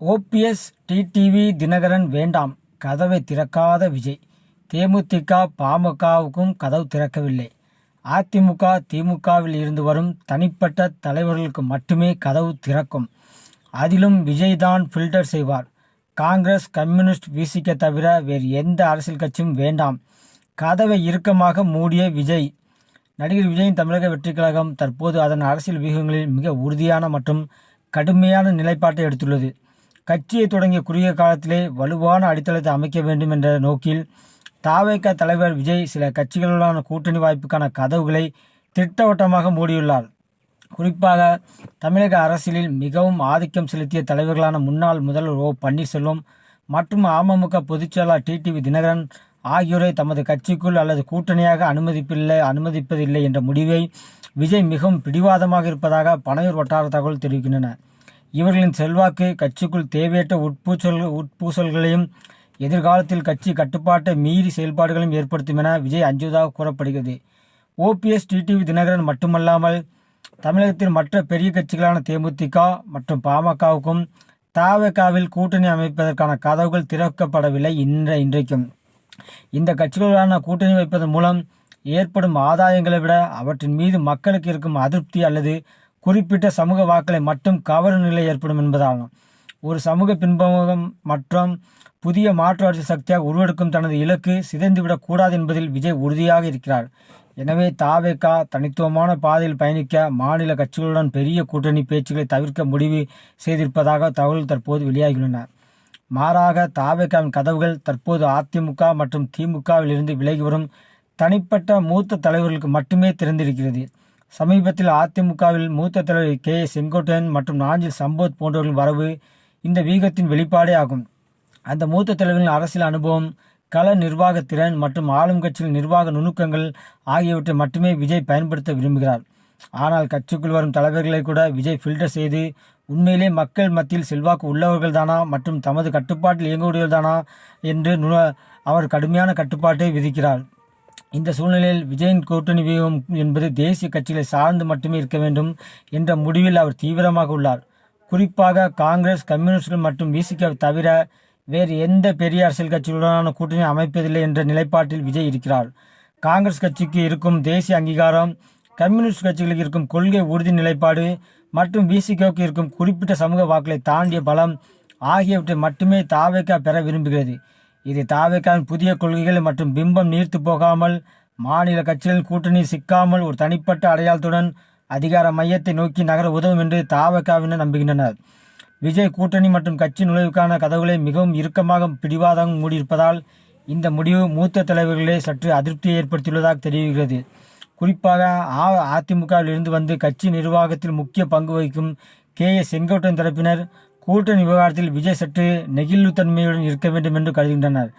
OPS TTV Dinakaran வேண்டாம். கதவை திறக்காத விஜய். தேமுதிக பாமகவுக்கும் கதவு திறக்கவில்லை. அதிமுக திமுகவில் இருந்து வரும் தனிப்பட்ட தலைவர்களுக்கு மட்டுமே கதவு திறக்கும். அதிலும் விஜய் தான் ஃபில்டர் செய்வார். காங்கிரஸ் கம்யூனிஸ்ட் விசிக்க தவிர வேறு எந்த அரசியல் கட்சியும் வேண்டாம். கதவை இறுக்கமாக மூடிய விஜய். நடிகர் விஜயின் தமிழக வெற்றி கழகம் தற்போது அதன் அரசியல் வியூகங்களில் மிக உறுதியான மற்றும் கடுமையான நிலைப்பாட்டை எடுத்துள்ளது. கட்சியை தொடங்கிய குறுகிய காலத்திலே வலுவான அடித்தளத்தை அமைக்க வேண்டும் என்ற நோக்கில் தாவேக தலைவர் விஜய் சில கட்சிகளுடனான கூட்டணி வாய்ப்புக்கான கதவுகளை திட்டவட்டமாக மூடியுள்ளார். குறிப்பாக தமிழக அரசியலில் மிகவும் ஆதிக்கம் செலுத்திய தலைவர்களான முன்னாள் முதல்வர் ஓ பன்னீர்செல்வம் மற்றும் அமமுக பொதுச்செயலாளர் டிடிவி தினகரன் ஆகியோரை தமது கட்சிக்குள் அல்லது கூட்டணியாக அனுமதிப்பில்லை அனுமதிப்பதில்லை என்ற முடிவை விஜய் மிகவும் பிடிவாதமாக இருப்பதாக பனையூர் வட்டார தகவல் தெரிவிக்கின்றன. இவர்களின் செல்வாக்கு கட்சிக்குள் தேவையற்ற உட்பூசல் உட்பூசல்களையும் எதிர்காலத்தில் கட்சி கட்டுப்பாட்டை மீறி செயல்பாடுகளையும் ஏற்படுத்தும் என விஜய் அஞ்சுவதாக கூறப்படுகிறது. ஓபிஎஸ் டிடிவி தினகரன் மட்டுமல்லாமல் தமிழகத்தின் மற்ற பெரிய கட்சிகளான தேமுதிக மற்றும் பாமகவுக்கும் தாவகாவில் கூட்டணி அமைப்பதற்கான கதவுகள் திறக்கப்படவில்லை இன்ற இன்றைக்கும். இந்த கட்சிகளுடனான கூட்டணி வைப்பதன் மூலம் ஏற்படும் ஆதாயங்களை விட அவற்றின் மீது மக்களுக்கு இருக்கும் அதிருப்தி அல்லது குறிப்பிட்ட சமூக வாக்களை மட்டும் கவரும் நிலை ஏற்படும் என்பதாகும். ஒரு சமூக பின்பகம் மற்றும் புதிய மாற்று அரசியல் சக்தியாக உருவெடுக்கும் தனது இலக்கு சிதைந்துவிடக் கூடாது என்பதில் விஜய் உறுதியாக இருக்கிறார். எனவே தாவேகா தனித்துவமான பாதையில் பயணிக்க மாநில கட்சிகளுடன் பெரிய கூட்டணி பேச்சுக்களை தவிர்க்க முடிவு செய்திருப்பதாக தகவல் தற்போது வெளியாகியுள்ளன. மாறாக தாவேகாவின் கதவுகள் தற்போது அதிமுக மற்றும் திமுகவில் இருந்து விலகி வரும் தனிப்பட்ட மூத்த தலைவர்களுக்கு மட்டுமே திறந்திருக்கிறது. சமீபத்தில் அதிமுகவில் மூத்த தலைவர் கே. செங்கோட்டையன் மற்றும் நாஞ்சில் சம்போத் போன்றவர்களின் வரவு இந்த வீகத்தின் வெளிப்பாடே ஆகும். அந்த மூத்த தலைவர்களின் அரசியல் அனுபவம் கள நிர்வாகத்திறன் மற்றும் ஆளும் கட்சியின் நிர்வாக நுணுக்கங்கள் ஆகியவற்றை மட்டுமே விஜய் பயன்படுத்த விரும்புகிறார். ஆனால் கட்சிக்குள் வரும் தலைவர்களை கூட விஜய் ஃபில்டர் செய்து உண்மையிலே மக்கள் மத்தியில் செல்வாக்கு உள்ளவர்கள் தானா மற்றும் தமது கட்டுப்பாட்டில் இயங்கக்கூடியவர்கள் தானா என்று அவர் கடுமையான கட்டுப்பாட்டை விதிக்கிறார். இந்த சூழ்நிலையில் விஜயின் கூட்டணி வியூகம் என்பது தேசிய கட்சிகளை சார்ந்து மட்டுமே இருக்க வேண்டும் என்ற முடிவில் அவர் தீவிரமாக உள்ளார். குறிப்பாக காங்கிரஸ் கம்யூனிஸ்டுகள் மற்றும் விசிக தவிர வேறு எந்த பெரிய அரசியல் கட்சிகளுடனான கூட்டணி அமைப்பதில்லை என்ற நிலைப்பாட்டில் விஜய் இருக்கிறார். காங்கிரஸ் கட்சிக்கு இருக்கும் தேசிய அங்கீகாரம் கம்யூனிஸ்ட் கட்சிகளுக்கு இருக்கும் கொள்கை உறுதி நிலைப்பாடு மற்றும் விசிகவுக்கு இருக்கும் குறிப்பிட்ட சமூக வாக்களை தாண்டிய பலம் ஆகியவற்றை மட்டுமே தாவேக்கா பெற விரும்புகிறது. இது தாவேக்காவின் புதிய கொள்கைகள் மற்றும் பிம்பம் நீர்த்து போகாமல் மாநில கட்சிகளின் கூட்டணி சிக்காமல் ஒரு தனிப்பட்ட அடையாளத்துடன் அதிகார மையத்தை நோக்கி நகர உதவும் என்று தாவக்காவினர் நம்புகின்றனர். விஜய் கூட்டணி மற்றும் கட்சி நுழைவுக்கான கதவுகளை மிகவும் இறுக்கமாக பிடிவாதம் மூடியிருப்பதால் இந்த முடிவு மூத்த தலைவர்களே சற்று அதிருப்தியை ஏற்படுத்தியுள்ளதாக தெரிவிக்கிறது குறிப்பாக அதிமுகவில் இருந்து வந்து கட்சி நிர்வாகத்தில் முக்கிய பங்கு வகிக்கும் கே ஏ செங்கோட்டன் தரப்பினர் கூட்டணி விவகாரத்தில் விஜய் சற்று நெகிழ்வுத்தன்மையுடன் இருக்க வேண்டும் என்று கருதுகின்றனர்.